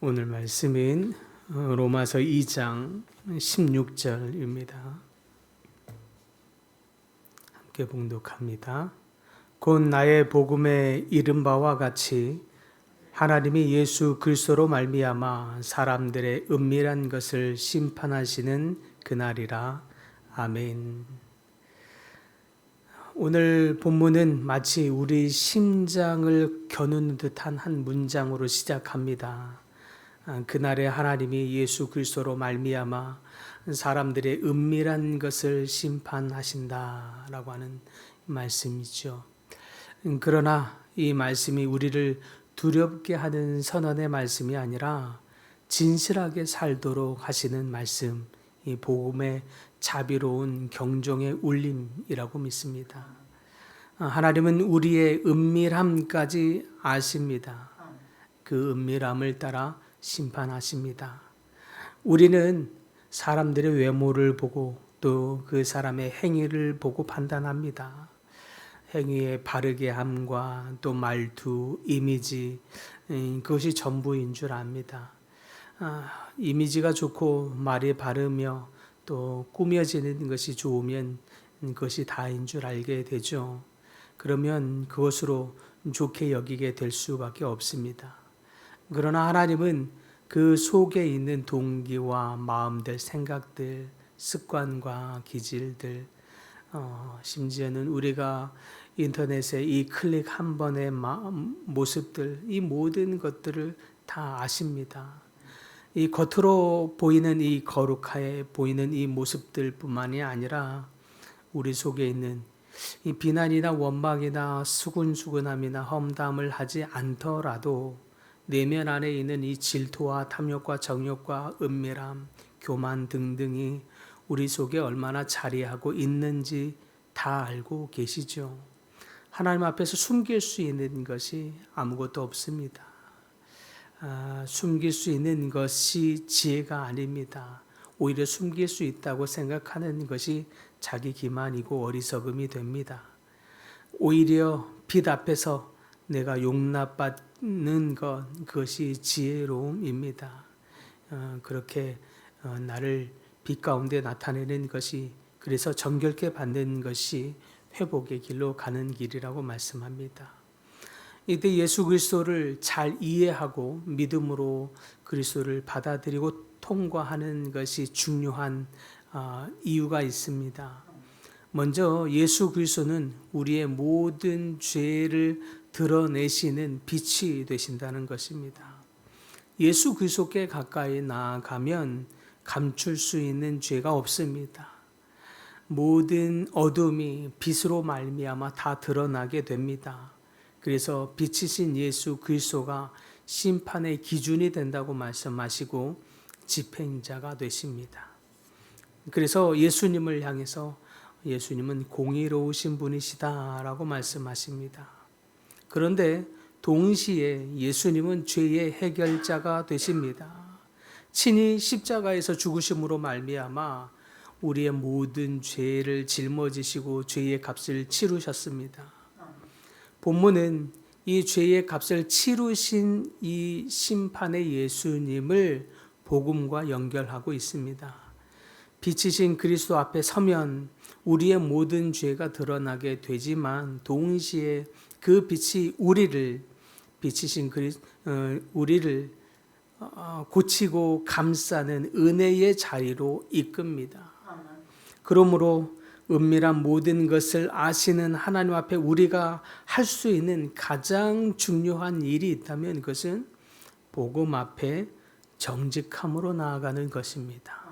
오늘 말씀인 어, 로마서 2장 16절입니다. 함께 봉독합니다. 곧 나의 복음에 이른 바와 같이 하나님이 예수 그리스도로 말미암아 사람들의 은밀한 것을 심판하시는 그날이라. 아멘. 오늘 본문은 마치 우리 심장을 겨누는 듯한 한 문장으로 시작합니다. 아, 그날에 하나님이 예수 그리스도로 말미암아 사람들의 은밀한 것을 심판하신다라고 하는 말씀이죠. 음, 그러나 이 말씀이 우리를 두렵게 하는 선언의 말씀이 아니라 진실하게 살도록 하시는 말씀, 이 복음의 자비로운 경종의 울림이라고 믿습니다. 아, 하나님은 우리의 은밀함까지 아십니다. 그 은밀함을 따라 심판하십니다. 우리는 사람들의 외모를 보고 또 그 사람의 행위를 보고 판단합니다. 행위의 바르게 함과 또 말투, 이미지, 음, 그것이 전부인 줄 압니다. 아, 이미지가 좋고 말이 바르며 또 꾸며지는 것이 좋으면 그것이 다인 줄 알게 되죠. 그러면 그것으로 좋게 여기게 될 수밖에 없습니다. 그러나 하나님은 그 속에 있는 동기와 마음들, 생각들, 습관과 기질들, 어, 심지어는 우리가 인터넷에 이 클릭 한 번의 마음, 모습들, 이 모든 것들을 다 아십니다. 이 겉으로 보이는 이 거룩하게 보이는 이 모습들 뿐만이 아니라 우리 속에 있는 이 비난이나 원망이나 수근수근함이나 험담을 하지 않더라도 내면 안에 있는 이 질투와 탐욕과 정욕과 은밀함, 교만 등등이 우리 속에 얼마나 자리하고 있는지 다 알고 계시죠. 하나님 앞에서 숨길 수 있는 것이 아무것도 없습니다. 아, 숨길 수 있는 것이 지혜가 아닙니다. 오히려 숨길 수 있다고 생각하는 것이 자기 기만이고 어리석음이 됩니다. 오히려 빛 앞에서 내가 용납받 는 것 그것이 지혜로움입니다. 어, 그렇게 어, 나를 빛 가운데 나타내는 것이 그래서 정결케 받는 것이 회복의 길로 가는 길이라고 말씀합니다. 이때 예수 그리스도를 잘 이해하고 믿음으로 그리스도를 받아들이고 통과하는 것이 중요한 어, 이유가 있습니다. 먼저 예수 그리스도는 우리의 모든 죄를 드러내시는 빛이 되신다는 것입니다. 예수 그리스도께 가까이 나아가면 감출 수 있는 죄가 없습니다. 모든 어둠이 빛으로 말미암아 다 드러나게 됩니다. 그래서 빛이신 예수 그리스도가 심판의 기준이 된다고 말씀하시고 집행자가 되십니다. 그래서 예수님을 향해서 예수님은 공의로우신 분이시다라고 말씀하십니다. 그런데 동시에 예수님은 죄의 해결자가 되십니다. 친히 십자가에서 죽으심으로 말미암아 우리의 모든 죄를 짊어지시고 죄의 값을 치르셨습니다. 본문은 이 죄의 값을 치르신 이 심판의 예수님을 복음과 연결하고 있습니다. 빛이신 그리스도 앞에 서면 우리의 모든 죄가 드러나게 되지만 동시에 그 빛이 우리를 빛이신 그리 어, 우리를 어, 고치고 감싸는 은혜의 자리로 이끕니다. 그러므로 은밀한 모든 것을 아시는 하나님 앞에 우리가 할 수 있는 가장 중요한 일이 있다면 그것은 복음 앞에 정직함으로 나아가는 것입니다.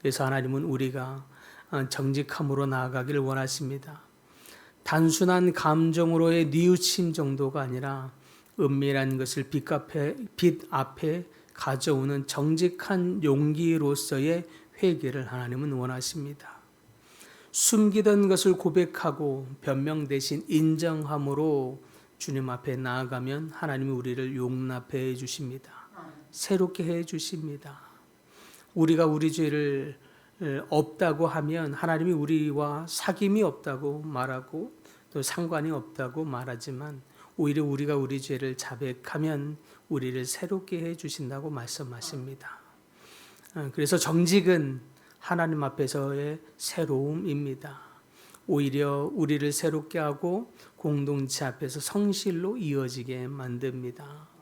그래서 하나님은 우리가 어, 정직함으로 나아가기를 원하십니다. 단순한 감정으로의 뉘우침 정도가 아니라 은밀한 것을 빛 앞에, 빛 앞에 가져오는 정직한 용기로서의 회개를 하나님은 원하십니다. 숨기던 것을 고백하고 변명 대신 인정함으로 주님 앞에 나아가면 하나님이 우리를 용납해 주십니다. 새롭게 해 주십니다. 우리가 우리 죄를 없다고 하면 하나님이 우리와 사귐이 없다고 말하고 또 상관이 없다고 말하지만 오히려 우리가 우리 죄를 자백하면 우리를 새롭게 해 주신다고 말씀하십니다. 어, 그래서 정직은 하나님 앞에서의 새로움입니다. 오히려 우리를 새롭게 하고 공동체 앞에서 성실로 이어지게 만듭니다.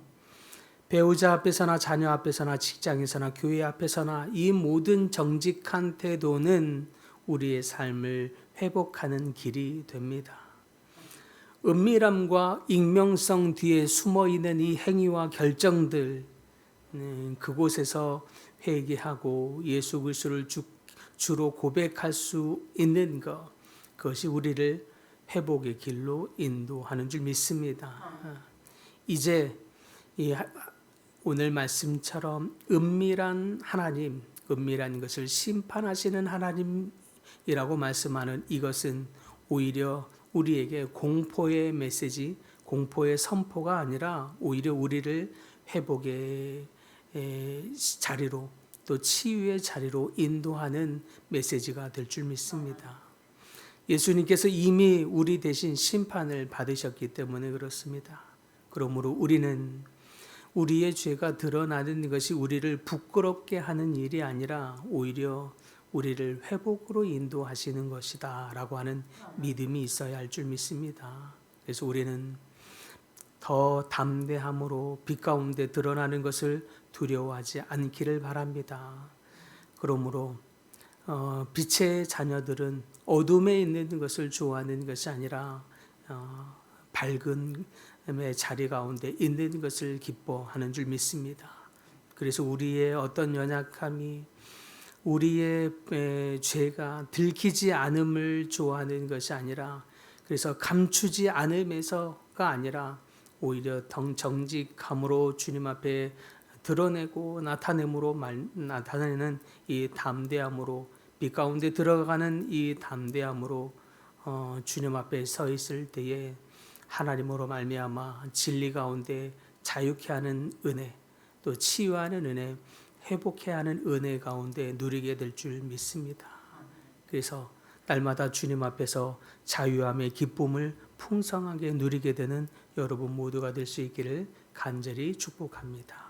배우자 앞에서나 자녀 앞에서나 직장에서나 교회 앞에서나 이 모든 정직한 태도는 우리의 삶을 회복하는 길이 됩니다. 은밀함과 익명성 뒤에 숨어 있는 이 행위와 결정들 네, 그곳에서 회개하고 예수 그리스도를 주, 주로 고백할 수 있는 것 그것이 우리를 회복의 길로 인도하는 줄 믿습니다. 이제 이 오늘 말씀처럼 은밀한 하나님, 은밀한 것을 심판하시는 하나님이라고 말씀하는 이것은 오히려 우리에게 공포의 메시지, 공포의 선포가 아니라 오히려 우리를 회복의 자리로 또 치유의 자리로 인도하는 메시지가 될 줄 믿습니다. 예수님께서 이미 우리 대신 심판을 받으셨기 때문에 그렇습니다. 그러므로 우리는 우리의 죄가 드러나는 것이 우리를 부끄럽게 하는 일이 아니라 오히려 우리를 회복으로 인도하시는 것이다 라고 하는 믿음이 있어야 할 줄 믿습니다. 그래서 우리는 더 담대함으로 빛 가운데 드러나는 것을 두려워하지 않기를 바랍니다. 그러므로 어, 빛의 자녀들은 어둠에 있는 것을 좋아하는 것이 아니라 어, 밝은 자리 가운데 있는 것을 기뻐하는 줄 믿습니다. 그래서 우리의 어떤 연약함이 우리의 죄가 들키지 않음을 좋아하는 것이 아니라 그래서 감추지 않음에서가 아니라 오히려 정직함으로 주님 앞에 드러내고 나타내므로 말, 나타내는 이 담대함으로 빛 가운데 들어가는 이 담대함으로 어, 주님 앞에 서 있을 때에 하나님으로 말미암아 진리 가운데 자유케 하는 은혜 또 치유하는 은혜 회복해 하는 은혜 가운데 누리게 될 줄 믿습니다. 그래서 날마다 주님 앞에서 자유함의 기쁨을 풍성하게 누리게 되는 여러분 모두가 될 수 있기를 간절히 축복합니다.